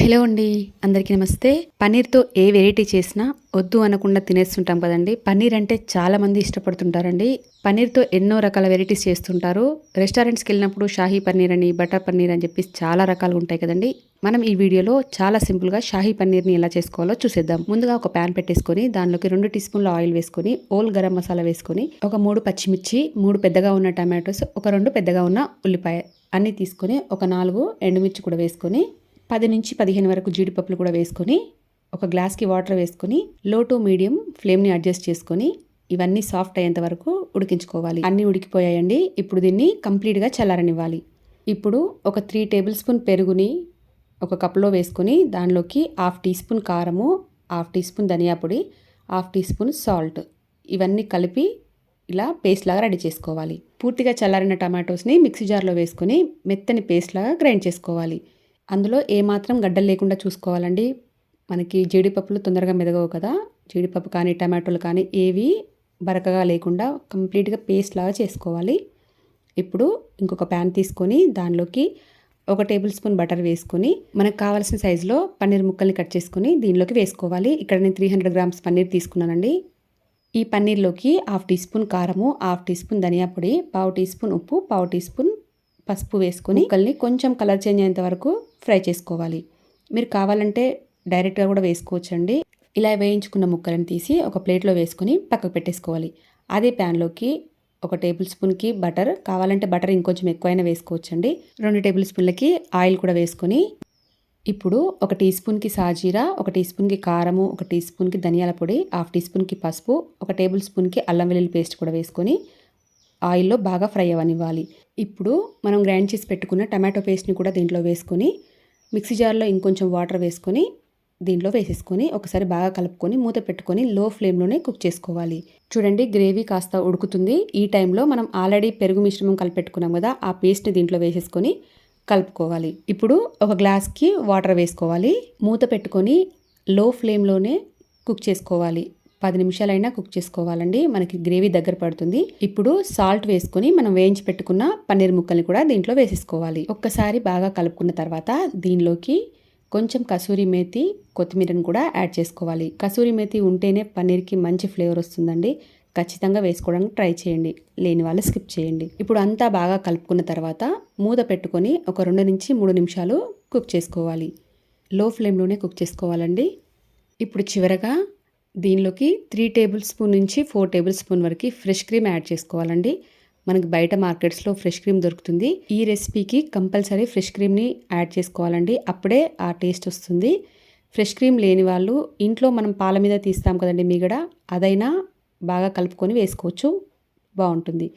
Hello అండి అందరికీ నమస్తే. పన్నీర్తో ఏ వెరైటీ చేసినా వద్దు అనకుండా తినేస్తుంటాం కదండి. పన్నీర్ అంటే చాలామంది ఇష్టపడుతుంటారండి. పన్నీర్తో ఎన్నో రకాల వెరైటీస్ చేస్తుంటారు. రెస్టారెంట్స్కి వెళ్ళినప్పుడు షాహీ పన్నీర్ అని బటర్ పన్నీర్ అని చెప్పి చాలా రకాలు ఉంటాయి కదండి. మనం ఈ వీడియోలో చాలా సింపుల్గా షాహీ పన్నీర్ని ఎలా చేసుకోవాలో చూసేద్దాం. ముందుగా ఒక ప్యాన్ పెట్టేసుకొని దానిలోకి రెండు టీ స్పూన్ల ఆయిల్ వేసుకొని ఓల్ గరం మసాలా వేసుకొని ఒక మూడు పచ్చిమిర్చి మూడు పెద్దగా ఉన్న టమాటోస్ ఒక రెండు పెద్దగా ఉన్న ఉల్లిపాయ అన్నీ తీసుకొని ఒక నాలుగు ఎండుమిర్చి కూడా వేసుకొని పది నుంచి పదిహేను వరకు జీడిపప్పులు కూడా వేసుకొని ఒక గ్లాస్కి వాటర్ వేసుకొని లో టు మీడియం ఫ్లేమ్ని అడ్జస్ట్ చేసుకొని ఇవన్నీ సాఫ్ట్ అయ్యేంత వరకు ఉడికించుకోవాలి. అన్నీ ఉడికిపోయాయండి. ఇప్పుడు దీన్ని కంప్లీట్గా చల్లారనివ్వాలి. ఇప్పుడు ఒక త్రీ టేబుల్ స్పూన్ పెరుగుని ఒక కప్లో వేసుకొని దానిలోకి హాఫ్ టీ స్పూన్ కారము హాఫ్ టీ స్పూన్ ధనియా పొడి హాఫ్ టీ స్పూన్ సాల్ట్ ఇవన్నీ కలిపి ఇలా పేస్ట్ లాగా రెడీ చేసుకోవాలి. పూర్తిగా చల్లారిన టమాటోస్ని మిక్సీ జార్లో వేసుకొని మెత్తని పేస్ట్ లాగా గ్రైండ్ చేసుకోవాలి. అందులో ఏమాత్రం గడ్డలు లేకుండా చూసుకోవాలండి. మనకి జీడిపప్పులు తొందరగా మెదగవు కదా. జీడిపప్పు కానీ టమాటోలు కానీ ఏవి బరకగా లేకుండా కంప్లీట్గా పేస్ట్ లాగా చేసుకోవాలి. ఇప్పుడు ఇంకొక ప్యాన్ తీసుకొని దానిలోకి ఒక టేబుల్ స్పూన్ బటర్ వేసుకొని మనకు కావాల్సిన సైజులో పన్నీర్ ముక్కల్ని కట్ చేసుకొని దీనిలోకి వేసుకోవాలి. ఇక్కడ నేను త్రీ హండ్రెడ్ గ్రామ్స్ పన్నీర్ తీసుకున్నానండి. ఈ పన్నీర్లోకి హాఫ్ టీ స్పూన్ కారము హాఫ్ టీ స్పూన్ ధనియా పొడి పావు టీ స్పూన్ ఉప్పు పావు టీ స్పూన్ పసుపు వేసుకొని ముక్కల్ని కొంచెం కలర్ చేంజ్ అయ్యేంత వరకు ఫ్రై చేసుకోవాలి. మీరు కావాలంటే డైరెక్ట్గా కూడా వేసుకోవచ్చండి. ఇలా వేయించుకున్న ముక్కలను తీసి ఒక ప్లేట్లో వేసుకొని పక్కకు పెట్టేసుకోవాలి. అదే ప్యాన్లోకి ఒక టేబుల్ స్పూన్కి బటర్ కావాలంటే బటర్ ఇంకొంచెం ఎక్కువైనా వేసుకోవచ్చండి. రెండు టేబుల్ స్పూన్లకి ఆయిల్ కూడా వేసుకొని ఇప్పుడు ఒక టీ స్పూన్కి సాజీరా ఒక టీ స్పూన్కి కారము ఒక టీ స్పూన్కి ధనియాల పొడి హాఫ్ టీ స్పూన్కి పసుపు ఒక టేబుల్ స్పూన్కి అల్లం వెల్లుల్లి పేస్ట్ కూడా వేసుకొని ఆయిల్లో బాగా ఫ్రై అవ్వనివ్వాలి ఇప్పుడు మనం గ్రైండ్ చేసి పెట్టుకున్న టమాటో పేస్ట్ని కూడా దీంట్లో వేసుకొని మిక్సీ జార్లో ఇంకొంచెం వాటర్ వేసుకొని దీంట్లో వేసేసుకొని ఒకసారి బాగా కలుపుకొని మూత పెట్టుకొని లో ఫ్లేమ్లోనే కుక్ చేసుకోవాలి. చూడండి గ్రేవీ కాస్త ఉడుకుతుంది. ఈ టైంలో మనం ఆల్రెడీ పెరుగు మిశ్రమం కలిపెట్టుకున్నాం కదా ఆ పేస్ట్ని దీంట్లో వేసేసుకొని కలుపుకోవాలి. ఇప్పుడు ఒక గ్లాస్కి వాటర్ వేసుకోవాలి. మూత పెట్టుకొని లో ఫ్లేమ్లోనే కుక్ చేసుకోవాలి. పది నిమిషాలైనా కుక్ చేసుకోవాలండి. మనకి గ్రేవీ దగ్గర పడుతుంది. ఇప్పుడు సాల్ట్ వేసుకొని మనం వేయించి పెట్టుకున్న పన్నీర్ ముక్కల్ని కూడా దీంట్లో వేసేసుకోవాలి. ఒక్కసారి బాగా కలుపుకున్న తర్వాత దీనిలోకి కొంచెం కసూరి మేతి కొత్తిమీరని కూడా యాడ్ చేసుకోవాలి. కసూరి మేతి ఉంటేనే పన్నీర్కి మంచి ఫ్లేవర్ వస్తుందండి. ఖచ్చితంగా వేసుకోవడానికి ట్రై చేయండి. లేని వాళ్ళు స్కిప్ చేయండి. ఇప్పుడు అంతా బాగా కలుపుకున్న తర్వాత మూత పెట్టుకొని ఒక రెండు నుంచి మూడు నిమిషాలు కుక్ చేసుకోవాలి. లో ఫ్లేమ్లోనే కుక్ చేసుకోవాలండి. ఇప్పుడు చివరగా దీనిలోకి త్రీ టేబుల్ స్పూన్ నుంచి ఫోర్ టేబుల్ స్పూన్ వరకు ఫ్రెష్ క్రీమ్ యాడ్ చేసుకోవాలండి. మనకి బయట మార్కెట్స్లో ఫ్రెష్ క్రీమ్ దొరుకుతుంది. ఈ రెసిపీకి కంపల్సరీ ఫ్రెష్ క్రీమ్ని యాడ్ చేసుకోవాలండి. అప్పుడే ఆ టేస్ట్ వస్తుంది. ఫ్రెష్ క్రీమ్ లేని వాళ్ళు ఇంట్లో మనం పాల మీద తీస్తాం కదండి మిగడ అదైనా బాగా కలుపుకొని వేసుకోవచ్చు. బాగుంటుంది.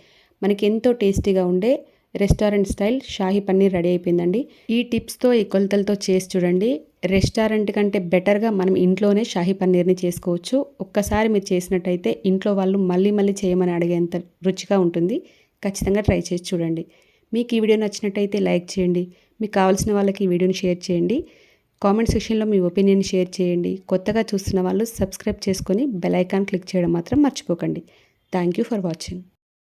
మనకి ఎంతో టేస్టీగా ఉండే restaurant style shahi paneer ready అయిపోయిందండి. ఈ టిప్స్తో ఈ కొలతలతో చేసి చూడండి. రెస్టారెంట్ కంటే బెటర్గా మనం ఇంట్లోనే షాహీ పన్నీర్ని చేసుకోవచ్చు. ఒక్కసారి మీరు చేసినట్టయితే ఇంట్లో వాళ్ళు మళ్ళీ మళ్ళీ చేయమని అడిగేంత రుచిగా ఉంటుంది. ఖచ్చితంగా ట్రై చేసి చూడండి. మీకు ఈ వీడియో నచ్చినట్టయితే లైక్ చేయండి. మీకు కావాల్సిన వాళ్ళకి ఈ వీడియోని షేర్ చేయండి. కామెంట్ సెక్షన్లో మీ ఒపీనియన్ షేర్ చేయండి. కొత్తగా చూస్తున్న వాళ్ళు సబ్స్క్రైబ్ చేసుకొని బెల్ ఐకాన్ క్లిక్ చేయడం మాత్రం మర్చిపోకండి. Thank you for watching.